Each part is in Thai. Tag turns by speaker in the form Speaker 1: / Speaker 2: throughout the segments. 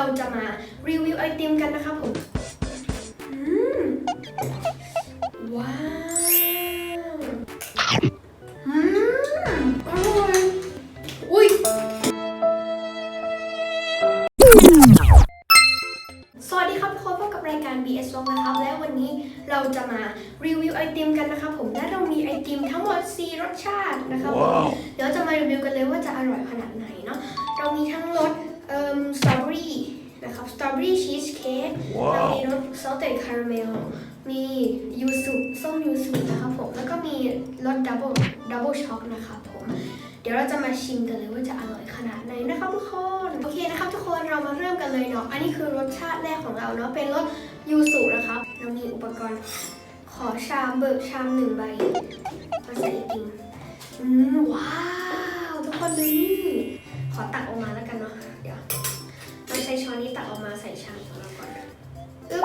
Speaker 1: เราจะมารีวิวไอติมกันนะครับผมอืมว้าวอืมอร่อยอุ้ย สวัสดีครับทุกคนพบกับรายการ BS Vlog นะครับ และวันนี้เราจะมารีวิวไอติมกันนะครับผม และเรามีไอติมทั้งหมด 4 รสชาตินะครับผม
Speaker 2: ว้าว
Speaker 1: เดี๋ยวจะมารีวิวกันเลยว่าจะอร่อยขนาดไหนเนาะ เรามีทั้งรส เอ่อสตรอเบอรี่นะครับสตรอเบอรี่ชีสเค้กเรา
Speaker 2: ว้าว
Speaker 1: มีรสซอสเต็ดคาราเมล มียูสุส้มยูสุนะครับผม แล้วก็มีรสดับเบิลดับเบิลช็อกนะครับผม เดี๋ยวเราจะมาชิมกันเลยว่าจะอร่อยขนาดไหนนะครับทุกคน โอเคนะครับทุกคนเรามาเริ่มกันเลยเนาะ อันนี้คือรสชาติแรกของเราเนาะ เป็นรสยูสุนะครับ เรามีอุปกรณ์ ขอชามเบิกชามหนึ่งใบมาใส่ไอติมอืมว้าว ทุกคนดูนี่ขอตักออกมาแล้วกันเนาะ เดี๋ยวเราใช้ช้อนนี้ตักออกมาใส่ชามของเราก่อนอึ๊บ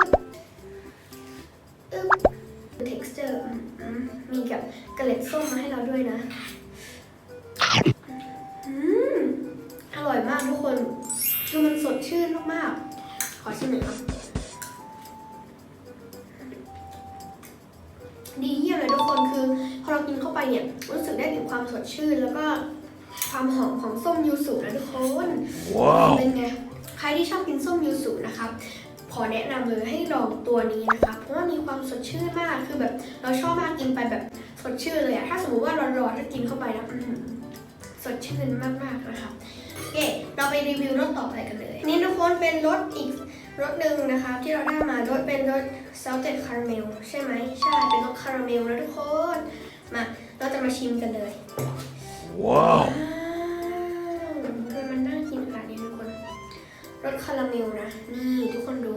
Speaker 1: อึ๊บ texture อืมอืมมีกับเกล็ดส้มมาให้เราด้วยนะอืมอร่อยมากทุกคน คือมันสดชื่นมากๆ ขอชิมหน่อยครับดีเยี่ยมเลยทุกคนคือ พอเรากินเข้าไปเนี่ยรู้สึกได้ถึงความสดชื่นแล้วก็ ความหอมของส้มยูสุนะทุกคน
Speaker 2: ว้าว
Speaker 1: เป็นไงใครที่ชอบกินส้มยูสุนะครับขอแนะนำเลยให้ลองตัวนี้นะคะเพราะว่ามีความสดชื่นมากคือแบบ เราชอบมากกินไปแบบสดชื่นเลยอะถ้าสมมติว่าร้อนๆถ้ากินเข้าไปนะอื้อหือสดชื่นมากๆนะคะโอเคเราไปรีวิวรสต่อไปกันเลย นี่ทุกคนเป็นรสอีกรสหนึ่งนะคะ ที่เราได้มารสเป็นรส salted caramel ใช่ไหมใช่เป็นรสคาราเมลนะทุกคนมาเราจะมาชิมกันเลย
Speaker 2: ว้าว
Speaker 1: ทำไมมันน่ากินขนาดนี้ทุกคนรสคาราเมลนะ นี่ทุกคนดู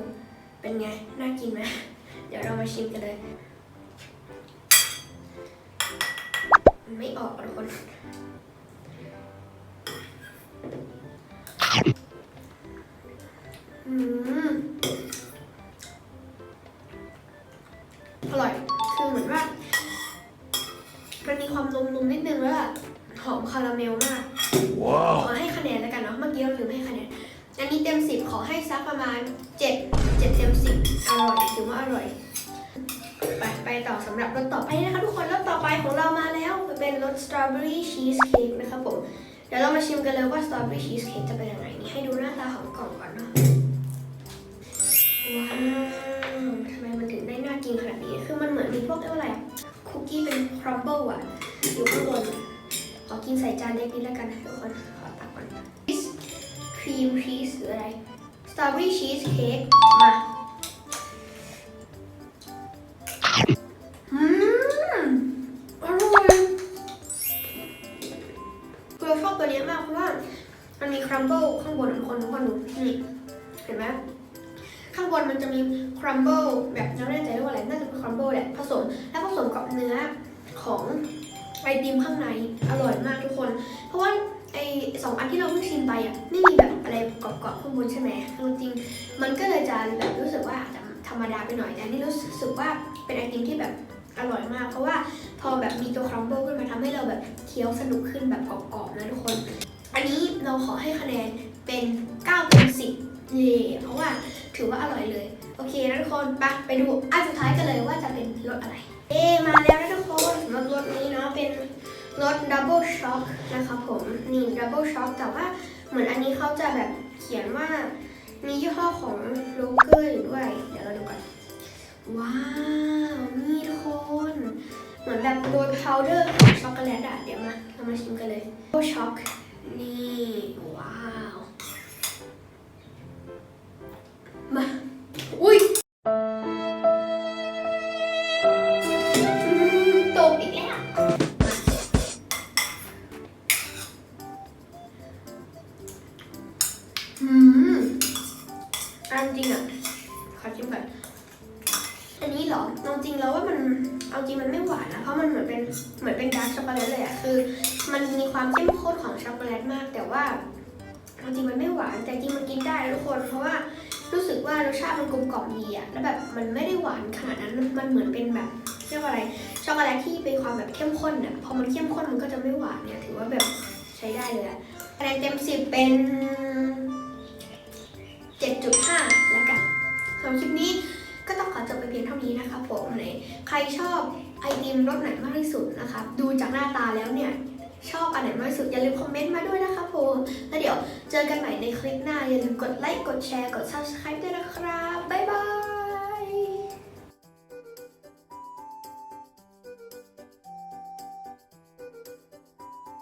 Speaker 1: เป็นไง น่ากินไหม เดี๋ยวเรามาชิมกันเลย ไม่ออกทุกคน อืม อร่อย คือเหมือนว่า มันมีความนุ่มๆนิดนึงแล้วอะ อมคาราเมลมาก
Speaker 2: ว้าว
Speaker 1: ขอให้คะแนนแล้วกันเนาะเมื่อกี้เราลืมให้คะแนนอันนี้เต็มสิบขอให้สักประมาณเจ็ดเจ็ดเต็มสิบอร่อยถือว่าอร่อย ไปไปต่อสำหรับรสต่อไปนะคะทุกคนรสต่อไปของเรามาแล้วเป็นรสสตรอเบอรี่ชีสเค้กนะคะผมเดี๋ยวเรามาชิมกันเลยว่าสตรอเบอรี่ชีสเค้กจะเป็นยังไงนี่ให้ดูหน้าตาของกล่องก่อนเนาะว้าวทำไมมันถึงได้น่ากินขนาดนี้ คือมันเหมือนมีพวกเรียกว่าอะไรอะคุกกี้เป็นครัมเบิลอะอยู่ข้างบนอะขอ กินใส่จานเล็กนิดแล้วกันนะทุกคนขอตักก่อนชีสครีมชีสหรืออะไรสตรอเบอรี่ชีสเค้กมาอืมอร่อยคือเราชอบตัวนี้มากเพราะว่ามันมีครัมเบิลข้างบนทุกคนทุกคนดูนี่เห็นไหมข้างบนมันจะมีครัมเบิลแบบเราไม่แน่ใจว่าอะไรน่าจะเป็นครัมเบิลแหละผสม แล้วผสมกับเนื้อของ ไอติมข้างในอร่อยมากทุกคน เพราะว่าไอสองอันที่เราเพิ่งชิมไปอะไม่มีแบบอะไรกรอบๆข้างบนใช่ไหมจริงมันก็เลยจะแบบรู้สึกว่าอาจจะธรรมดาไปหน่อยแต่นี่รู้สึกว่าเป็นไอติมที่แบบอร่อยมาก เพราะว่าพอแบบมีตัวครัมเบิลขึ้นมาทำให้เราแบบเคี้ยวสนุกขึ้นแบบกรอบๆนะทุกคน อันนี้เราขอให้คะแนนเป็น9เต็ม10เย่เพราะว่าถือว่าอร่อยเลย โอเคนะทุกคนไปไปดูอันสุดท้ายกันเลยว่าจะเป็นรสอะไร เอมาแล้วนะทุก รถดับเบิลช็อคนะคะผมนี่ดับเบิลช็อคแต่ว่าเหมือนอันนี้เขาจะแบบเขียนว่ามียี่ห้อของโลเกอร์อยู่ด้วย เดี๋ยวเราดูกันว้าว นี่ทุกคนเหมือนแบบโรยพาวเดอร์ของช็อกโกแลตอะเดี๋ยวมา เรามาชิมกันเลยดับเบิลช็อคนี่ ว้าว อันจริงอะขอชิมก่อนอันนี้เหรอเอาจริงแล้วว่ามันเอาจริงมันไม่หวานนะ เพราะมันเหมือนเป็นเหมือนเป็นดาร์กช็อกโกแลตเลยอะคือ มันมีความเข้มข้นของช็อกโกแลตมาก แต่ว่าเอาจริงมันไม่หวานแต่จริงมันกินได้ทุกคน เพราะว่ารู้สึกว่ารสชาติมันกลมกล่อมดีอะแล้วแบบมันไม่ได้หวานขนาดนั้นมันเหมือนเป็นแบบเรียกว่าอะไรช็อกโกแลตที่เป็นความแบบเข้มข้นอะพอมันเข้มข้นมันก็จะไม่หวานเนี่ยถือว่าแบบใช้ได้เลยอะคะแนนเต็มสิบเป็น ไหน ใครชอบไอติมรสไหนมากที่สุดนะคะ ดูจากหน้าตาแล้วเนี่ยชอบอันไหนมากที่สุด อย่าลืมคอมเมนต์มาด้วยนะคะผมแล้วเดี๋ยวเจอกันใหม่ในคลิปหน้า อย่าลืมกดไลค์ กดแชร์ กด subscribe ด้วยนะครับ บ๊ายบาย